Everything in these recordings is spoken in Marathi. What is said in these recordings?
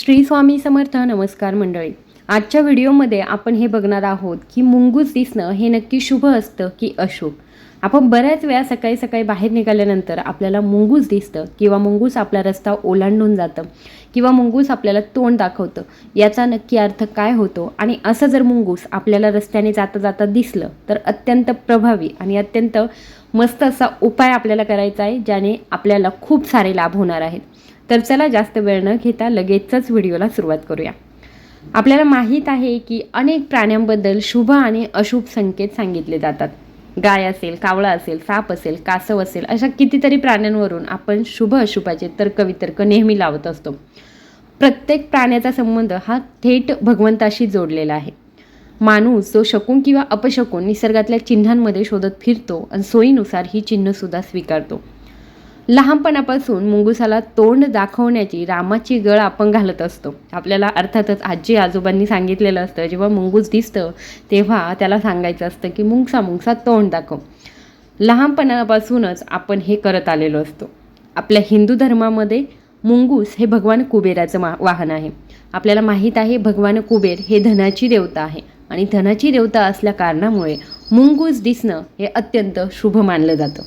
श्री स्वामी समर्थ नमस्कार मंडळी. आजच्या व्हिडिओमध्ये आपण हे बघणार आहोत की मुंगूस दिसणं हे नक्की शुभ असतं की अशुभ? आपण बऱ्याच वेळा सकाळी सकाळी बाहेर निघाल्यानंतर आपल्याला मुंगूस दिसतं किंवा मुंगूस आपला रस्ता ओलांडून जातं किंवा मुंगूस आपल्याला तोंड दाखवतं. याचा नक्की अर्थ काय होतो? आणि असं जर मुंगूस आपल्याला रस्त्याने जाता जाता दिसलं तर अत्यंत प्रभावी आणि अत्यंत मस्त असा उपाय आपल्याला करायचा आहे ज्याने आपल्याला खूप सारे लाभ होणार आहेत. तर चला जास्त वेळ न घेता लगेचच व्हिडिओला सुरुवात करूया. आपल्याला माहीत आहे की अनेक प्राण्यांबद्दल शुभ आणि अशुभ संकेत सांगितले जातात. गाय असेल कावळा असेल साप असेल कासव असेल अशा कितीतरी प्राण्यांवरून आपण शुभ अशुभाचे तर्कवितर्क नेहमी लावत असतो. प्रत्येक प्राण्याचा संबंध हा थेट भगवंताशी जोडलेला आहे. माणूस जो शकून किंवा अपशकून निसर्गातल्या चिन्हांमध्ये शोधत फिरतो आणि सोयीनुसार ही चिन्हसुद्धा स्वीकारतो. लहानपणापासून मुंगुसाला तोंड दाखवण्याची रामाची गळ आपण घालत असतो. आपल्याला अर्थातच आजी आजोबांनी सांगितलेलं असतं जेव्हा मुंगूस दिसतं तेव्हा त्याला सांगायचं असतं की मुंगसा मुंगसा तोंड दाखव. लहानपणापासूनच आपण हे करत आलेलो असतो. आपल्या हिंदू धर्मामध्ये मुंगूस हे भगवान कुबेराचं मा वाहन आहे. आपल्याला माहीत आहे भगवान कुबेर हे धनाची देवता आहे आणि धनाची देवता असल्या कारणामुळे मुंगूस दिसणं हे अत्यंत शुभ मानलं जातं.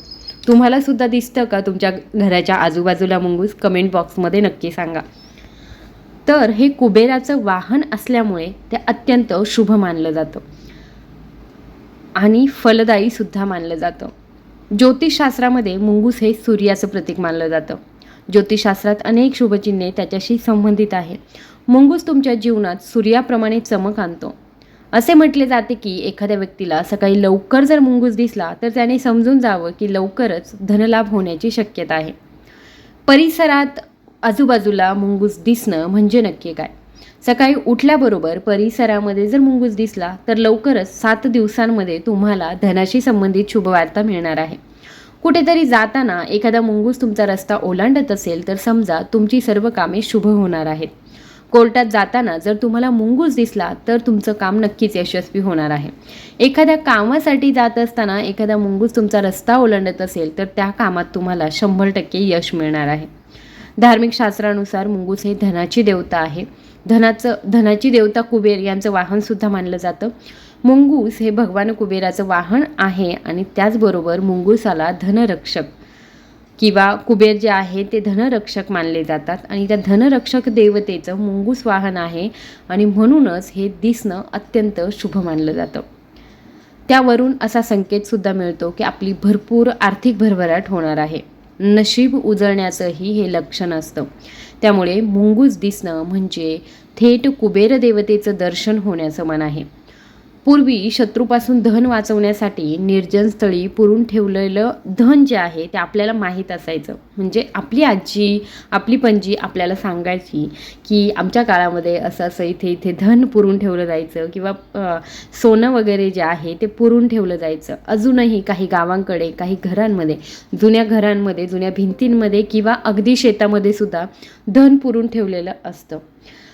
तुम्हाला सुद्धा दिसतं का तुमच्या घराच्या आजूबाजूला मुंगूस? कमेंट बॉक्समध्ये नक्की सांगा. तर हे कुबेराचं वाहन असल्यामुळे ते अत्यंत शुभ मानलं जातं. आणि फलदायी सुद्धा मानलं जातं. ज्योतिषशास्त्रामध्ये मुंगूस हे सूर्याचं प्रतीक मानलं जातं. ज्योतिषशास्त्रात अनेक शुभचिन्हे त्याच्याशी संबंधित आहेत. मुंगूस तुमच्या जीवनात सूर्याप्रमाणे चमक आणतो. असे म्हटले जाते की एखाद्या व्यक्तीला सकाळी लवकर जर मुंगूस दिसला तर त्याने समजून जावं की लवकरच धनलाभ होण्याची शक्यता आहे. परिसरात आजूबाजूला मुंगूस दिसणं म्हणजे नक्की काय? सकाळी उठल्याबरोबर परिसरामध्ये जर मुंगूस दिसला तर लवकरच सात दिवसांमध्ये तुम्हाला धनाशी संबंधित शुभवार्ता मिळणार आहे. कुठेतरी जाताना एखादा मुंगूस तुमचा रस्ता ओलांडत असेल तर समजा तुमची सर्व कामे शुभ होणार आहेत. कोर्टात जाताना जर तुम्हाला मुंगूस दिसला तर तुमचं काम नक्कीच यशस्वी होणार आहे. एखाद्या कामासाठी जात असताना एखादा मुंगूस तुमचा रस्ता ओलांडत असेल तर त्या कामात तुम्हाला शंभर टक्के यश मिळणार आहे. धार्मिक शास्त्रानुसार मुंगूस हे धनाची देवता आहे. धनाचं धनाची देवता कुबेर यांचं वाहनसुद्धा मानलं जातं. मुंगूस हे भगवान कुबेराचं वाहन आहे आणि त्याचबरोबर मुंगूसाला धनरक्षक किंवा कुबेर जे आहे ते धनरक्षक मानले जातात. आणि त्या धनरक्षक देवतेचं मुंगूस वाहन आहे आणि म्हणूनच हे दिसणं अत्यंत शुभ मानलं जातं. त्यावरून असा संकेतसुद्धा मिळतो की आपली भरपूर आर्थिक भरभराट होणार आहे. नशीब उजळण्याचंही हे लक्षण असतं. त्यामुळे मुंगूस दिसणं म्हणजे थेट कुबेर देवतेचं दर्शन होण्याचं मन आहे. पूर्वी शत्रूपासून धन वाचवण्यासाठी निर्जन स्थळी पुरून ठेवलेलं धन जे आहे ते आपल्याला माहीत असायचं. म्हणजे आपली आजी आपली पणजी आपल्याला सांगायची की आमच्या काळामध्ये असं असं इथे इथे धन पुरून ठेवलं जायचं किंवा सोनं वगैरे जे आहे ते पुरून ठेवलं जायचं. अजूनही काही गावांकडे काही घरांमध्ये जुन्या घरांमध्ये जुन्या भिंतींमध्ये किंवा अगदी शेतामध्ये सुद्धा धन पुरून ठेवलेलं असतं.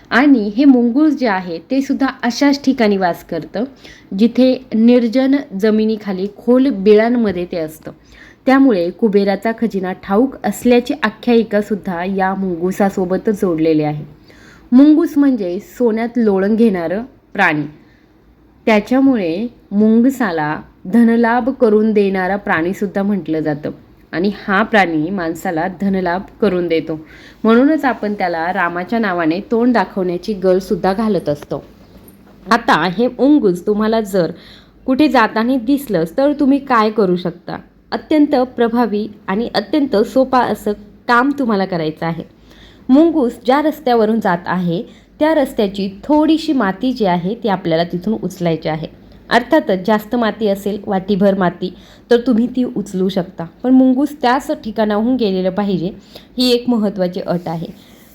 आणि हे मुंगूस जे आहे ते सुद्धा अशाच ठिकाणी वास करतं जिथे निर्जन जमिनीखाली खोल बिळांमध्ये ते असतं. त्यामुळे कुबेराचा खजिना ठाऊक असल्याची आख्यायिकासुद्धा या मुंगुसासोबतच जोडलेली आहे. मुंगूस म्हणजे सोन्यात लोळण घेणारं प्राणी. त्याच्यामुळे मुंगसाला धनलाभ करून देणारा प्राणीसुद्धा म्हटलं जातं. आणि हा प्राणी माणसाला धनलाभ करून देतो. म्हणूनच आपण त्याला रामाच्या नावाने तोंड दाखवण्याची गळसुद्धा घालत असतो. आता हे उंगूस तुम्हाला जर कुठे जाताना दिसलंच तर तुम्ही काय करू शकता? अत्यंत प्रभावी आणि अत्यंत सोपा असं काम तुम्हाला करायचं आहे. मुंगूस ज्या रस्त्यावरून जात आहे त्या रस्त्याची थोडीशी माती जी आहे ती आपल्याला तिथून उचलायची आहे. अर्थातच जास्त माती असेल वाटीभर माती तर तुम्ही ती उचलू शकता. पण मुंगूस त्याच ठिकाणाहून गेलेलं पाहिजे ही एक महत्त्वाची अट आहे.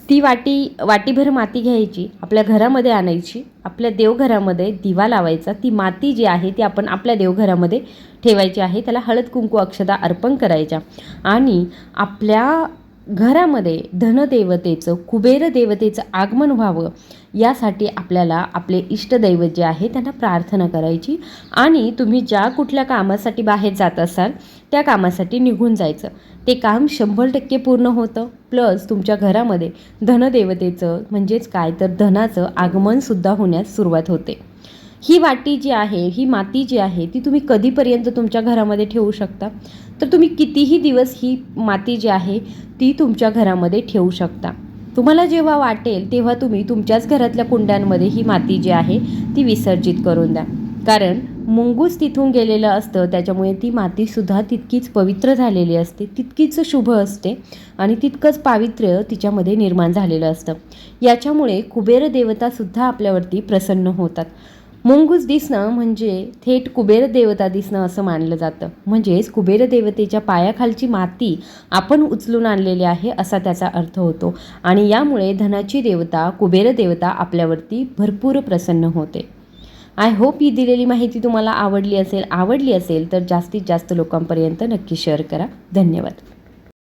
ती वाटी वाटीभर माती घ्यायची आपल्या घरामध्ये आणायची आपल्या देवघरामध्ये दिवा लावायचा ती माती जी आहे ती आपण आपल्या देवघरामध्ये ठेवायची आहे त्याला हळद कुंकू अक्षदा अर्पण करायच्या. आणि आपल्या घरामध्ये धनदेवतेचं कुबेर देवतेचं आगमन व्हावं यासाठी आपल्याला आपले इष्टदैवत जे आहे त्यांना प्रार्थना करायची. आणि तुम्ही ज्या कुठल्या कामासाठी बाहेर जात असाल त्या कामासाठी निघून जायचं. ते काम शंभर टक्के पूर्ण होतं. प्लस तुमच्या घरामध्ये धनदेवतेचं म्हणजेच काय तर धनाचं आगमनसुद्धा होण्यास सुरुवात होते. ही वाटी जी आहे ही माती जी आहे ती तुम्ही कधीपर्यंत तुमच्या घरामध्ये ठेवू शकता? तर तुम्ही कितीही दिवस ही माती जी आहे ती तुमच्या घरामध्ये ठेवू शकता. तुम्हाला जेव्हा वाटेल तेव्हा तुम्ही तुमच्याच घरातल्या कुंड्यांमध्ये ही माती जी आहे ती विसर्जित करून द्या. कारण मुंगूस तिथून गेलेलं असतं त्याच्यामुळे ती मातीसुद्धा तितकीच पवित्र झालेली असते तितकीच शुभ असते आणि तितकंच पावित्र्य तिच्यामध्ये निर्माण झालेलं असतं. याच्यामुळे कुबेर देवतासुद्धा आपल्यावरती प्रसन्न होतात. मुंगूस दिसणं म्हणजे थेट कुबेर देवता दिसणं असं मानलं जातं. म्हणजेच कुबेर देवतेच्या पायाखालची माती आपण उचलून आणलेली आहे असा त्याचा अर्थ होतो. आणि यामुळे धनाची देवता कुबेर देवता आपल्यावरती भरपूर प्रसन्न होते. आय होप ही दिलेली माहिती तुम्हाला आवडली असेल आवडली असेल तर जास्तीत जास्त लोकांपर्यंत नक्की शेअर करा. धन्यवाद.